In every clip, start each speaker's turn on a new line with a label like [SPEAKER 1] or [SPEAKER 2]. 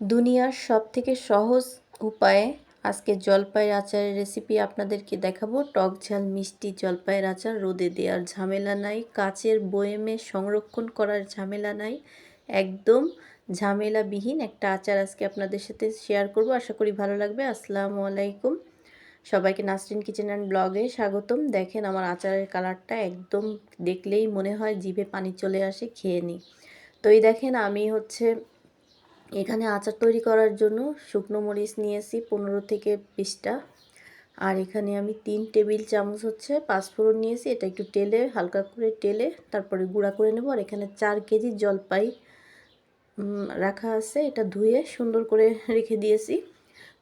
[SPEAKER 1] দুনিয়ার সব থেকে সহজ উপায়ে আজকে জলপাইয়ের আচারের রেসিপি আপনাদেরকে দেখাবো। টক ঝাল, মিষ্টি জলপাইয়ের আচার, রোদে দেওয়ার ঝামেলা নাই, কাচের বয়েমে সংরক্ষণ করার ঝামেলা নাই, একদম ঝামেলাবিহীন একটা আচার আজকে আপনাদের সাথে শেয়ার করব। আশা করি ভালো লাগবে। আসসালামু আলাইকুম। সবাইকে নাসরিন কিচেন অ্যান্ড ব্লগে স্বাগতম। দেখেন আমার আচারের কালারটা একদম দেখলেই মনে হয় জিভে পানি চলে আসে, খেয়ে নিই। তো এই দেখেন আমি হচ্ছে এখানে আচার তৈরি করার জন্য শুকনো মরিচ নিয়েছি পনেরো থেকে বিশটা। আর এখানে আমি তিন টেবিল চামচ হচ্ছে পাঁচফোড়ন নিয়েছি, এটা একটু টেলে, হালকা করে টেলে, তারপরে গুঁড়া করে নেব। আর এখানে চার কেজি জলপাই রাখা আছে, এটা ধুয়ে সুন্দর করে রেখে দিয়েছি।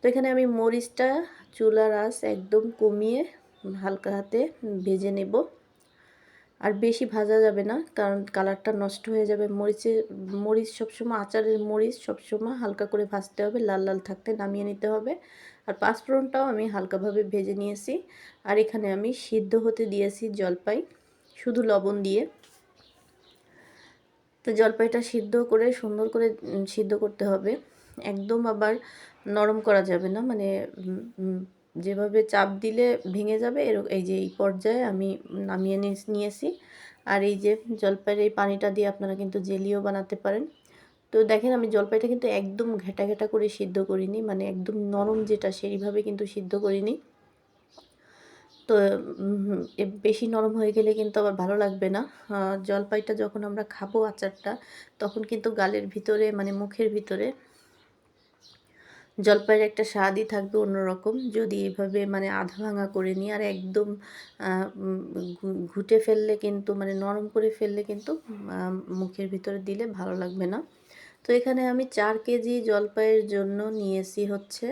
[SPEAKER 1] তো এখানে আমি মরিচটা চুলার আঁচ একদম কমিয়ে হালকা হাতে ভেজে নেব। আর বেশি ভাজা যাবে না, কারণ কালারটা নষ্ট হয়ে যাবে। মরিচের মরিচ সবসময়, আচারের মরিচ সবসময় হালকা করে ভাজতে হবে, লাল লাল থাকতে নামিয়ে নিতে হবে। আর পাঁচফোড়নটাও আমি হালকাভাবে ভেজে নিয়েছি। আর এখানে আমি সিদ্ধ হতে দিয়েছি জলপাই, শুধু লবণ দিয়ে। তো জলপাইটা সিদ্ধ করে, সুন্দর করে সিদ্ধ করতে হবে। একদম আবার নরম করা যাবে না মানে যেভাবে চাপ দিলে ভেঙে যাবে এর এই যে এই পর্যায়ে আমি নামিয়ে নিয়েছি। আর এই যে জলপাইয়ের এই পানিটা দিয়ে আপনারা কিন্তু জেলিও বানাতে পারেন। তো দেখেন আমি জলপাইটা কিন্তু একদম ঘেটা ঘেটা করে সিদ্ধ করিনি মানে একদম নরম যেটা সেইভাবে কিন্তু সিদ্ধ করিনি। তো বেশি নরম হয়ে গেলে কিন্তু আবার ভালো লাগবে না। জলপাইটা যখন আমরা খাব আচারটা, তখন কিন্তু গালের ভিতরে মানে মুখের ভিতরে জলপাইয়ের একটা স্বাদই থাকবে অন্যরকম। যদি এভাবে মানে আধা ভাঙা করে নিই, আর একদম ঘুটে ফেললে কিন্তু মানে নরম করে ফেললে কিন্তু মুখের ভিতরে দিলে ভালো লাগবে না। তো এখানে আমি চার কেজি জলপাইয়ের জন্য নিয়েছি হচ্ছে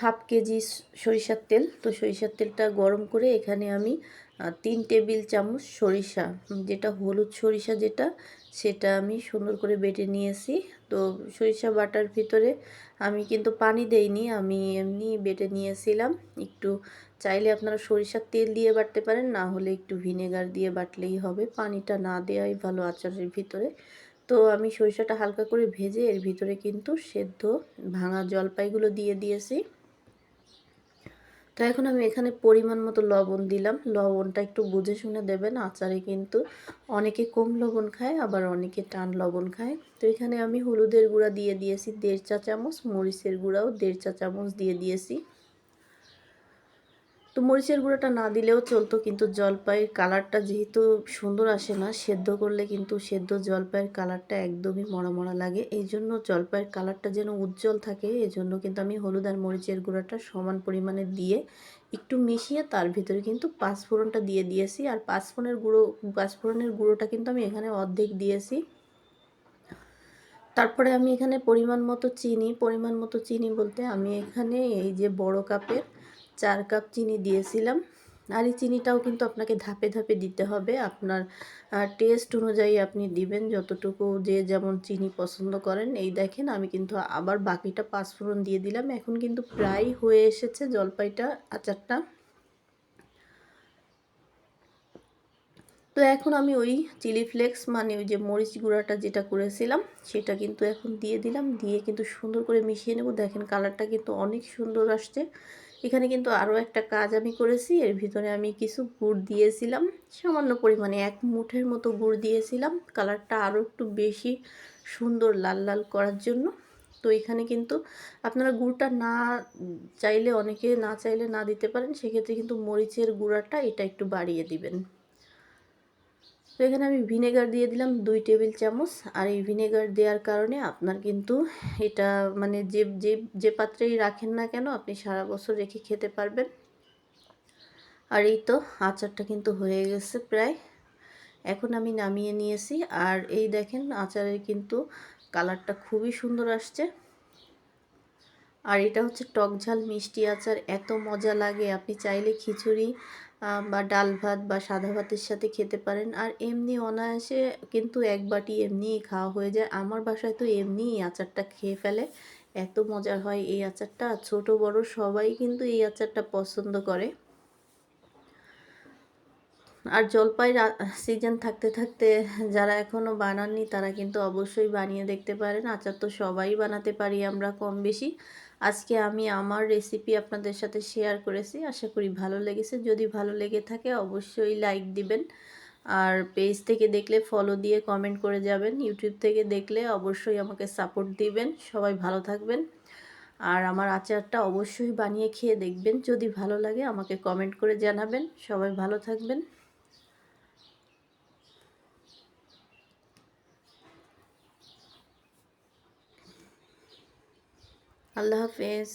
[SPEAKER 1] হাফ কেজি সরিষার তেল। তো সরিষার তেলটা গরম করে এখানে আমি তিন টেবিল চামচ সরিষা যেটা হলুদ সরিষা যেটা, সেটা আমি সুন্দর করে বেটে নিয়েছি। তো সরিষা বাটার ভিতরে আমি কিন্তু পানি দেইনি, আমি এমনি বেটে নিয়েছিলাম। একটু চাইলে আপনারা সরিষার তেল দিয়ে বাটতে পারেন, না হলে একটু ভিনেগার দিয়ে বাটলেই হবে। পানিটা না দেওয়াই ভালো আচারের ভিতরে। তো আমি সরিষাটা হালকা করে ভেজে এর ভিতরে কিন্তু সেদ্ধ ভাঙা জলপাইগুলো দিয়ে দিয়েছি। তো এখন আমি এখানে পরিমাণ মতো লবণ দিলাম। লবণটা একটু বুঝে শুনে দেবেন, আচারে কিন্তু অনেকে কম লবণ খায়, আবার অনেকে টান লবণ খায়। তো এখানে আমি হলুদের গুঁড়া দিয়ে দিয়েছি, দেড় চা চামচ, মরিচের গুঁড়াও দেড় চা চামচ দিয়ে দিয়েছি। তো মরিচের গুঁড়োটা না দিলেও চলতো, কিন্তু জলপাইয়ের কালারটা যেহেতু সুন্দর আসে না, সেদ্ধ করলে কিন্তু সেদ্ধ জলপাইয়ের কালারটা একদমই মরা মরা লাগে। এই জন্য জলপাইয়ের কালারটা যেন উজ্জ্বল থাকে, এই জন্য কিন্তু আমি হলুদ আর মরিচের গুঁড়োটা সমান পরিমাণে দিয়ে একটু মিশিয়ে তার ভিতরে কিন্তু পাঁচফোড়নটা দিয়ে দিয়েছি। আর পাঁচফোড়নের গুঁড়ো, পাঁচফোড়নের গুঁড়োটা কিন্তু আমি এখানে অর্ধেক দিয়েছি। তারপরে আমি এখানে পরিমাণ মতো চিনি, পরিমাণ মতো চিনি বলতে আমি এখানে এই যে বড় কাপের চার কাপ চিনি দিয়েছিলাম। আর এই চিনিটাও কিন্তু আপনাকে ধাপে ধাপে দিতে হবে। আপনার টেস্ট অনুযায়ী আপনি দিবেন। যতটুকু যে যেমন চিনি পছন্দ করেন। এই দেখেন, আমি কিন্তু আবার বাকিটা পাঁচফোড়ন দিয়ে দিলাম। এখন কিন্তু প্রায় হয়ে এসেছে জলপাইটা আচারটা। তো এখন আমি ওই চিলি ফ্লেক্স মানে ওই যে মরিচ গুঁড়াটা যেটা করেছিলাম, সেটা কিন্তু এখন দিয়ে দিলাম। দিয়ে কিন্তু সুন্দর করে মিশিয়ে নেব। দেখেন কালারটা কিন্তু অনেক সুন্দর আসছে। এখানে কিন্তু আরও একটা কাজ আমি করেছি। এর ভিতরে আমি কিছু গুড় দিয়েছিলাম। সামান্য পরিমাণে এক মুঠের মতো গুড় দিয়েছিলাম। কালারটা আরও একটু বেশি সুন্দর লাল লাল করার জন্য। তো এখানে কিন্তু আপনারা গুড়টা না চাইলে, অনেকে না চাইলে না দিতে পারেন। সেক্ষেত্রে কিন্তু মরিচের গুঁড়াটা এটা একটু বাড়িয়ে দিবেন। তো এখানে আমি ভিনেগার দিয়ে দিলাম দুই টেবিল চামচ। আর এই ভিনেগার দেওয়ার কারণে আপনার কিন্তু এটা মানে যে যে যে পাত্রেই রাখেন না কেন আপনি সারা বছর রেখে খেতে পারবেন। আর এই তো আচারটা কিন্তু হয়ে গেছে প্রায়। এখন আমি নামিয়ে নিয়েছি। আর এই দেখেন আচারের কিন্তু কালারটা খুবই সুন্দর আসছে। আর এটা হচ্ছে টক ঝাল মিষ্টি আচার। এত মজা লাগে। আপনি চাইলে খিচুড়ি বা ডাল ভাত বা সাদা ভাতের সাথে খেতে পারেন। আর এমনি অনায়াসে কিন্তু এক বাটি এমনিই খাওয়া হয়ে যায়। আমার বাসায় তো এমনিই আচারটা খেয়ে ফেলে। এত মজার হয় এই আচারটা। ছোট বড় সবাই কিন্তু এই আচারটা পছন্দ করে। আর জলপাইয়ের সিজন থাকতে থাকতে যারা এখনও বানাননি তারা কিন্তু অবশ্যই বানিয়ে দেখতে পারেন। আচার তো সবাই বানাতে পারি আমরা কম বেশি। আজকে আমি আমার রেসিপি আপনাদের সাথে শেয়ার করেছি। আশা করি ভালো লেগেছে। যদি ভালো লেগে থাকে অবশ্যই লাইক দিবেন। আর পেজ থেকে দেখলে ফলো দিয়ে কমেন্ট করে যাবেন। ইউটিউব থেকে দেখলে অবশ্যই আমাকে সাপোর্ট দিবেন। সবাই ভালো থাকবেন। আর আমার আচারটা অবশ্যই বানিয়ে খেয়ে দেখবেন। যদি ভালো লাগে আমাকে কমেন্ট করে জানাবেন। সবাই ভালো থাকবেন। আল্লাহ হাফেজ